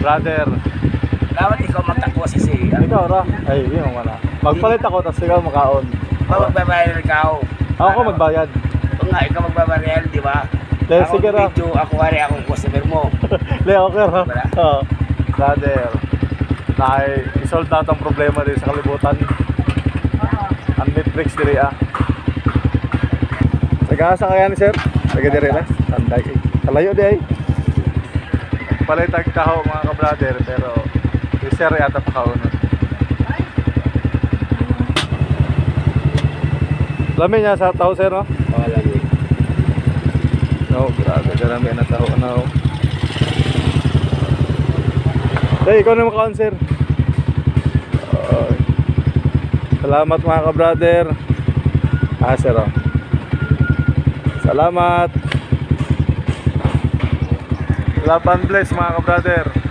brother. Dapat ikaw magtakbo si si. Ikaw ra. Ay, yun ang wala. Magpalit ako, tapos ikaw makaon. Ba magbabayad ikaw. Ako ko magbayad. Kung nga, ikaw magbabayad, di ba? Dahil Ako sige ra. video, ako wari akong customer mo. Leo, okay ra. Wala. Oo. Brother. Nakay, isolve na itong problema din sa kalibutan. Ang Netflix diri ah. Nag-aasa kaya ni sir? Taga diri na? Sanday. Kalayo di ay. Palay tag taho mga ka-brother pero si sir yata pa kaunod. Lami niya sa taho sir no? Wala ni. No, grabe. Karami na taho na oh. Hey, ikaw na makaon sir. Salamat mga ka-brother. Ah, sir oh. Salamat. Laban bless mga ka-brother.